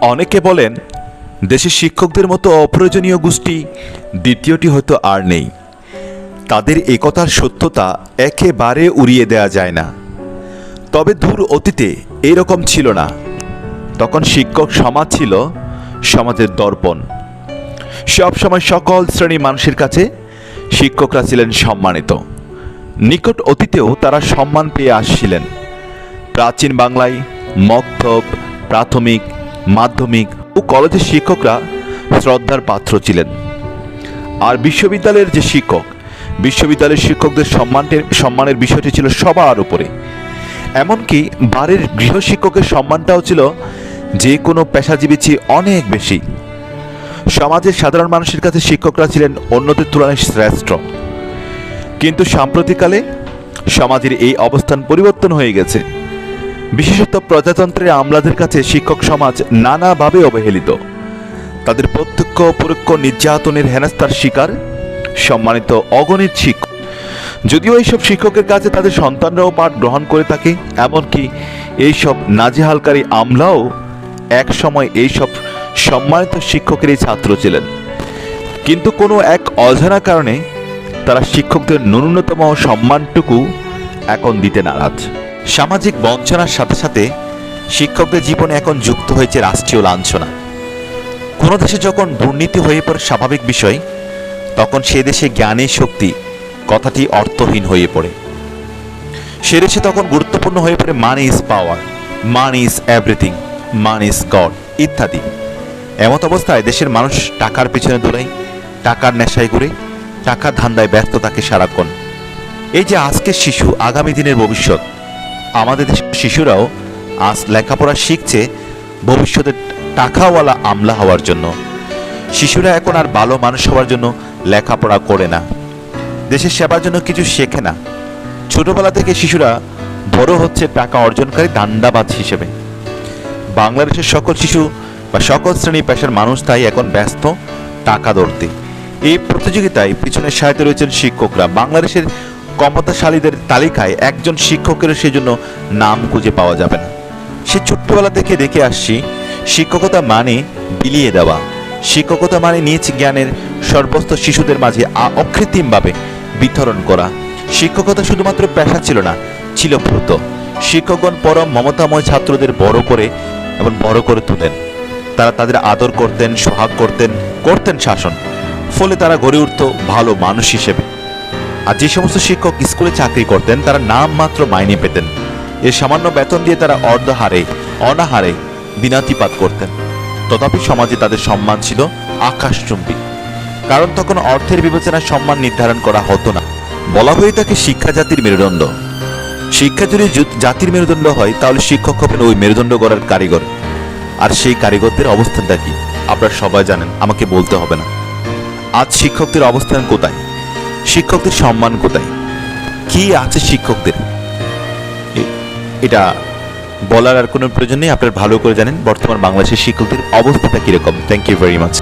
অনেকে বলেন দেশের শিক্ষকদের মতো অপ্রয়োজনীয় গোষ্ঠী দ্বিতীয়টি হয়তো আর নেই। তাদের একতার সত্যতা একেবারে উড়িয়ে দেয়া যায় না। তবে দূর অতীতে এরকম ছিল না। তখন শিক্ষক সমাজ ছিল সমাজের দর্পণ। সবসময় সকল শ্রেণি মানুষের কাছে শিক্ষকরা ছিলেন সম্মানিত। নিকট অতীতেও তারা সম্মান পেয়ে আসছিলেন। প্রাচীন বাংলায় মক্তব, প্রাথমিক মাধ্যমিক ও কলেজের শিক্ষকরা শ্রদ্ধার পাত্র ছিলেন। আর বিশ্ববিদ্যালয়ের যে শিক্ষক, বিশ্ববিদ্যালয়ের শিক্ষকদের সম্মানের সম্মানের বিষয়টি ছিল সবার উপরে। এমনকি বাড়ির গৃহশিক্ষকের সম্মানটাও ছিল যে কোনো পেশাজীবী চেয়ে অনেক বেশি। সমাজের সাধারণ মানুষের কাছে শিক্ষকরা ছিলেন অন্যদের তুলনায় শ্রেষ্ঠ। কিন্তু সাম্প্রতিককালে সমাজের এই অবস্থান পরিবর্তন হয়ে গেছে। বিশেষত প্রজাতন্ত্রের আমলাদের কাছে শিক্ষক সমাজ নানাভাবে অবহেলিত। তাদের প্রত্যক্ষ পরোক্ষ নির্যাতনের হেনস্তার শিকার সম্মানিত অগণিত শিক্ষক। যদিও এইসব শিক্ষকের কাছে তাদের সন্তানরাও পাঠ গ্রহণ করে থাকে, এমনকি এইসব নাজেহালকারী আমলাও এক সময় এইসব সম্মানিত শিক্ষকেরই ছাত্র ছিলেন। কিন্তু কোনো এক অজানা কারণে তারা শিক্ষকদের ন্যূনতম সম্মানটুকু এখন দিতে নারাজ। সামাজিক বঞ্চনার সাথে সাথে শিক্ষকদের জীবনে এখন যুক্ত হয়েছে রাষ্ট্রীয় লাঞ্ছনা। কোনো দেশে যখন দুর্নীতি হয়ে পড়ে স্বাভাবিক বিষয়, তখন সে দেশে জ্ঞানের শক্তি কথাটি অর্থহীন হয়ে পড়ে। সে দেশে তখন গুরুত্বপূর্ণ হয়ে পড়ে money is power money is everything money is God ইত্যাদি। এমত অবস্থায় দেশের মানুষ টাকার পিছনে দৌড়ায়, টাকার নেশায় ঘুরে, টাকার ধান্দায় ব্যস্ত থাকে সারাক্ষণ। এই যে আজকের শিশু, আগামী দিনের ভবিষ্যৎ আমাদের শিশুরাও আজ লেখাপড়া শিখছে, ভবিষ্যতে টাকাওয়ালা আমলা হওয়ার জন্য। শিশুরা এখন আর ভালো মানুষ হওয়ার জন্য লেখাপড়া করে না। দেশের সেবার জন্য কিছু শেখে না। ছোটবেলা থেকে শিশুরা বড় হচ্ছে টাকা অর্জনকারী দান্দাবাজ হিসেবে। বাংলাদেশের সকল শিশু বা সকল শ্রেণি পেশার মানুষ তাই এখন ব্যস্ত, টাকা ধরতে। এই প্রতিযোগিতায় পিছনে সাহিত্য রয়েছেন শিক্ষকরা। বাংলাদেশের ক্ষমতাশালীদের তালিকায় একজন শিক্ষকের সেজন্য নাম খুঁজে পাওয়া যাবে না। সে ছোট্টবেলা থেকে দেখে আসছি, শিক্ষকতা মানে বিলিয়ে দেওয়া। শিক্ষকতা মানে নিজ জ্ঞানের সর্বস্ত শিশুদের মাঝে অকৃত্রিমভাবে বিতরণ করা। শিক্ষকতা শুধুমাত্র পেশা ছিল না, ছিল ব্রত শিক্ষকগণ পরম মমতাময় ছাত্রদের বড় করে এবং বড় করে তুলেন। তারা তাদের আদর করতেন, সোহাগ করতেন করতেন শাসন। ফলে তারা গড়ে উঠত ভালো মানুষ হিসেবে। আর যে সমস্ত শিক্ষক স্কুলে চাকরি করতেন, তারা নাম মাত্র মাইনে পেতেন। এর সামান্য বেতন দিয়ে তারা অর্ধহারে, অনাহারে দিনাতিপাত করতেন। তথাপি সমাজে তাদের সম্মান ছিল আকাশচুম্বী। কারণ তখন অর্থের বিবেচনায় সম্মান নির্ধারণ করা হতো না। বলা হয়ে থাকে শিক্ষা জাতির মেরুদণ্ড। শিক্ষা যদি জাতির মেরুদণ্ড হয়, তাহলে শিক্ষক হবেন ওই মেরুদণ্ড গড়ার কারিগর। আর সেই কারিগরদের অবস্থানটা কি? আপনারা সবাই জানেন, আমাকে বলতে হবে না। আজ শিক্ষকদের অবস্থান কোথায়? শিক্ষকদের সম্মান কোথায়? কি আছে শিক্ষকদের? এটা বলার আর কোনো প্রয়োজন নেই, আপনার ভালো করে জানেন বর্তমান বাংলাদেশের শিক্ষকদের অবস্থাটা কীরকম। Thank you very much